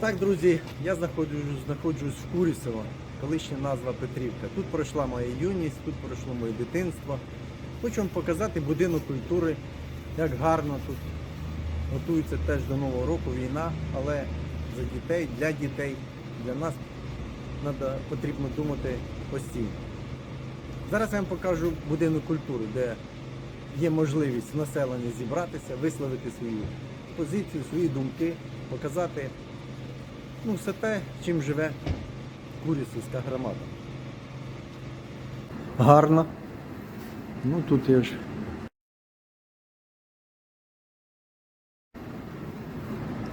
так, друзі, я знаходжусь, знаходжусь в Курісово, колишня назва Петрівка. Тут пройшла моя юність, тут пройшло моє дитинство. Хочу вам показати будинок культури, як гарно тут. Готується теж до Нового року війна, але за дітей, для дітей, для нас надо, потрібно думати постійно. Зараз я вам покажу будинок культури, де є можливість населення зібратися, висловити свою позицію, свої думки, показати ну, все те, чим живе Курісівська громада. Гарно. Ну тут я ж.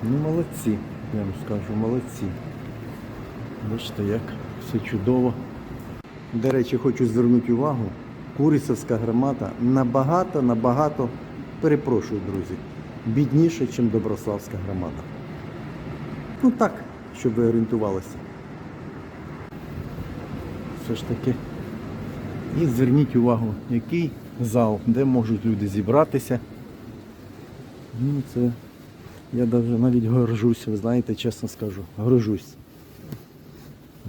Ну, молодці, я вам скажу, молодці. Бачите, як все чудово. До речі, хочу звернути увагу, Курісовська громада набагато, набагато, перепрошую, друзі, бідніша, ніж Доброславська громада. Ну так, щоб ви орієнтувалися. Все ж таки. І зверніть увагу, який зал, де можуть люди зібратися. Ну, це я навіть горжусь, ви знаєте, чесно скажу, горжусь.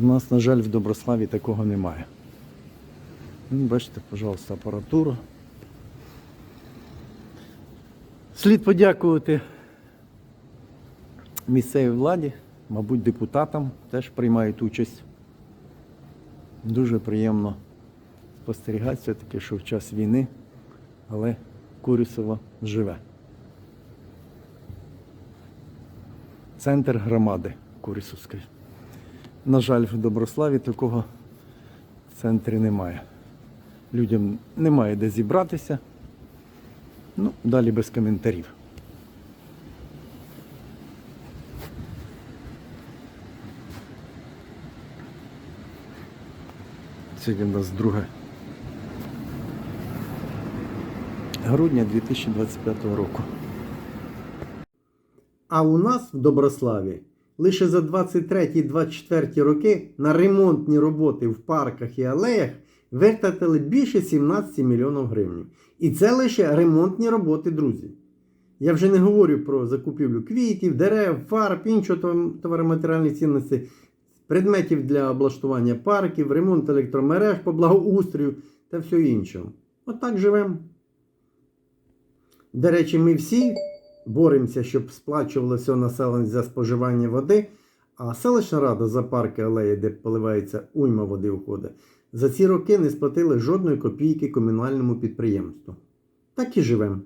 У нас, на жаль, в Доброславі такого немає. Ну, бачите, пожалуйста, апаратура. Слід подякувати місцевій владі, мабуть, депутатам теж приймають участь. Дуже приємно спостерігати все-таки, що в час війни, але Курісово живе. Центр громади Курісовської. На жаль, в Доброславі такого центрі немає. Людям немає де зібратися. Ну, далі без коментарів. Сьогодні у нас 2 грудня 2025 року. А у нас в Доброславі лише за 23-24 роки на ремонтні роботи в парках і алеях витратили більше 17 мільйонів гривень. І це лише ремонтні роботи, друзі. Я вже не говорю про закупівлю квітів, дерев, фарб, іншого товар- товароматеріальної цінності, предметів для облаштування парків, ремонт електромереж по благоустрою та все іншого. Отак живемо. До речі, ми всі боремося, щоб сплачувалося населення за споживання води, а селищна рада за парки алеї, де поливається уйма води уходить, за ці роки не сплатили жодної копійки комунальному підприємству. Так і живемо.